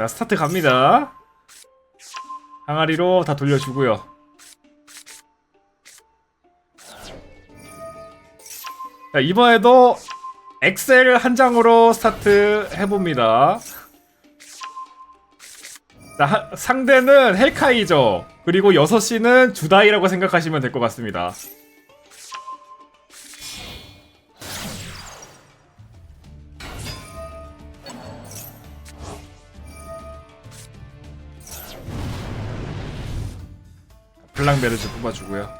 자 스타트 갑니다. 항아리로 다 돌려주고요. 자 이번에도 엑셀 한 장으로 스타트 해봅니다. 자, 하- 상대는 헬카이저 그리고 6시는 주다이라고 생각하시면 될 것 같습니다 블랑 베르즈 뽑아주고요.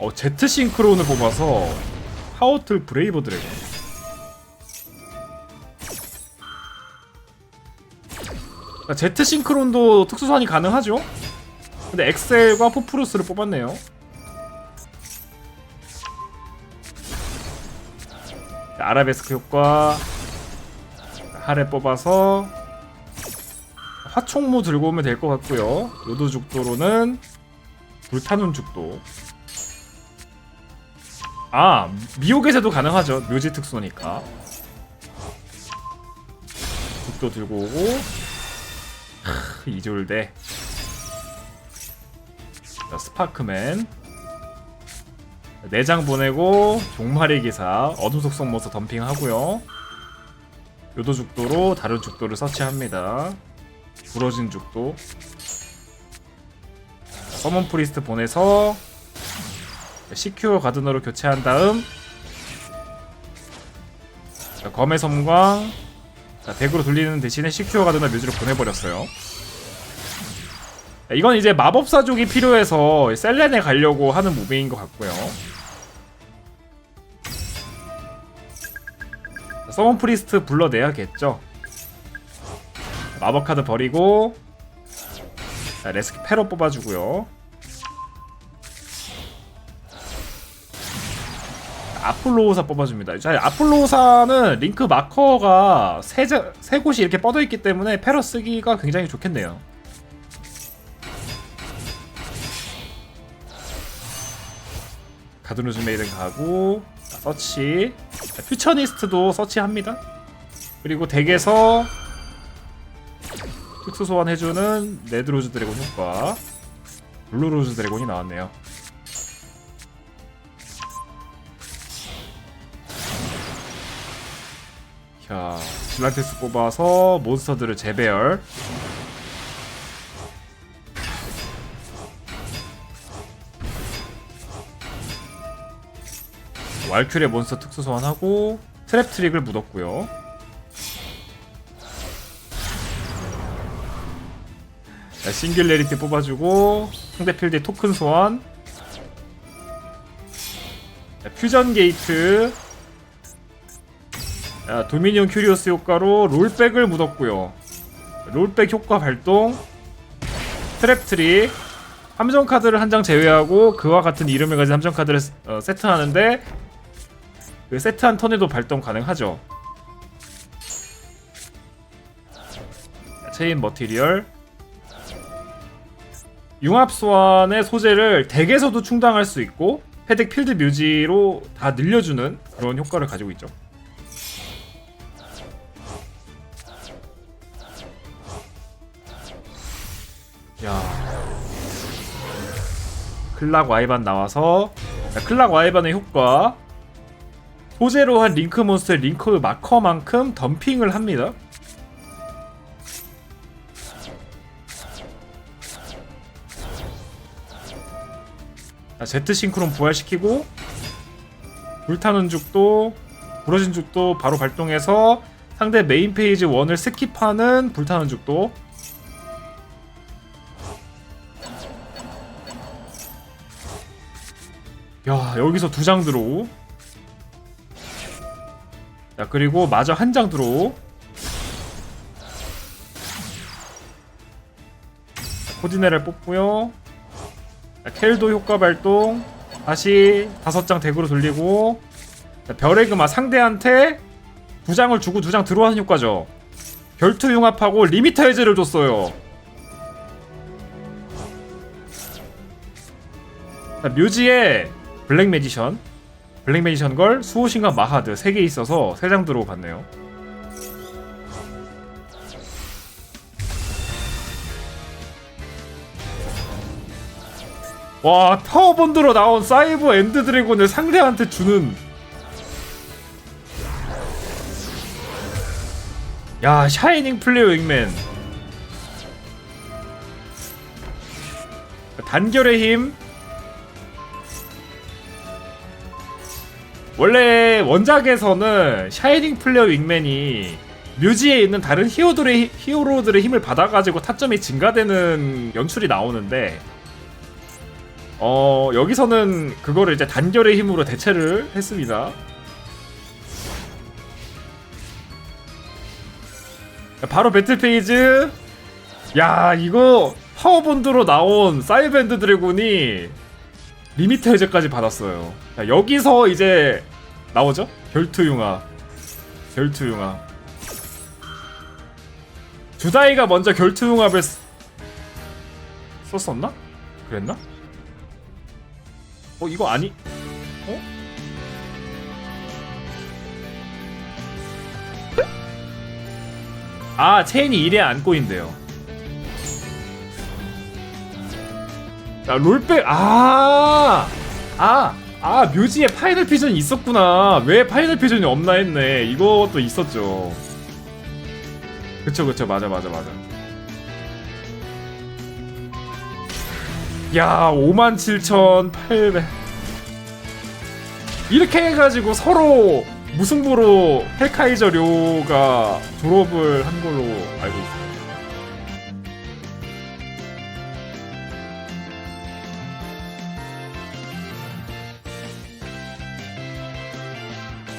어 제트 싱크론을 뽑아서 파워틀 브레이버 드래곤. 제트 싱크론도 특수선이 가능하죠? 근데 엑셀과 포프루스를 뽑았네요. 자, 아라베스크 효과. 하레 뽑아서 화총무 들고 오면 될 것 같고요. 요도 죽도로는 불타는 죽도. 아 미옥에서도 가능하죠. 묘지 특수니까. 죽도 들고 오고. 크, 이졸대. 자, 스파크맨. 내장 보내고 종말의 기사 어둠 속성 모서 덤핑하고요. 요도 죽도로 다른 죽도를 서치합니다 부러진 죽도 서먼 프리스트 보내서 시큐어 가드너로 교체한 다음 자, 검의 섬광 자, 덱으로 돌리는 대신에 시큐어 가드너 묘지로 보내버렸어요. 자, 이건 이제 마법사족이 필요해서 셀렌에 가려고 하는 무빙인 것 같고요. 자, 서먼 프리스트 불러내야겠죠 마법 카드 버리고 자, 레스키 패로 뽑아주고요 아폴로우사 뽑아줍니다. 자, 아폴로우사는 링크 마커가 세, 자- 세 곳이 이렇게 뻗어 있기 때문에 패러 쓰기가 굉장히 좋겠네요. 가드루즈 메이든 가고 자, 서치 자, 퓨처니스트도 서치합니다. 그리고 덱에서 특수 소환해주는 레드로즈 드래곤 효과 블루로즈 드래곤이 나왔네요. 자, 질란테스 뽑아서 몬스터들을 재배열. 왈큐레 몬스터 특수 소환하고 트랩 트릭을 묻었고요. 자, 싱글레리티 뽑아주고 상대 필드에 토큰 소환. 자, 퓨전 게이트 자, 도미니온 큐리오스 효과로 롤백을 묻었고요. 롤백 효과 발동. 트랩 트릭. 함정 카드를 한 장 제외하고 그와 같은 이름을 가진 함정 카드를 어, 세트하는데 그 세트한 턴에도 발동 가능하죠. 자, 체인 머티리얼. 융합 소환의 소재를 덱에서도 충당할 수 있고 패덱 필드 묘지로 다 늘려주는 그런 효과를 가지고 있죠. 야. 클락 와이반 나와서 자, 클락 와이반의 효과 소재로 한 링크 몬스터의 링크 마커만큼 덤핑을 합니다. 자, 제트 싱크론 부활시키고 불타는 죽도 부러진 죽도 바로 발동해서 상대 메인 페이지 1을 스킵하는 불타는 죽도. 야 여기서 두 장 들어오. 자 그리고 마저 한 장 들어오. 자, 코디네를 뽑고요 자, 켈도 효과 발동. 다시 다섯 장 덱으로 돌리고. 자, 별의 금화 상대한테 두 장을 주고 두 장 들어가는 효과죠. 결투 융합하고 리미터 해제를 줬어요. 자, 묘지에 블랙 매지션. 블랙 매지션 걸, 수호신과 마하드 3개 있어서 3장 들어갔네요. 와 파워본드로 나온 사이버 엔드 드래곤을 상대한테 주는. 야 샤이닝 플레이어 윙맨. 단결의 힘. 원래 원작에서는 샤이닝 플레이어 윙맨이 묘지에 있는 다른 히어로들의, 히- 히어로들의 힘을 받아가지고 타점이 증가되는 연출이 나오는데 어 여기서는 그거를 이제 단결의 힘으로 대체를 했습니다. 바로 배틀 페이즈. 야 이거 파워본드로 나온 사이버엔드 드래곤이 리미트 해제까지 받았어요. 자, 여기서 이제 나오죠? 결투융화. 결투융화. 주다이가 먼저 결투융합을 쓰- 썼었나? 그랬나? 어 이거 아니? 어? 아 체인이 이래 안 꼬인대요. 자 롤백 아 아, 아, 묘지에 파이널 피전이 있었구나. 왜 파이널 피전이 없나 했네. 이것도 있었죠. 그쵸, 그쵸. 맞아, 맞아, 맞아. 야, 57,800. 이렇게 해가지고 서로 무승부로 헬카이저료가 졸업을 한 걸로 알고 있어요.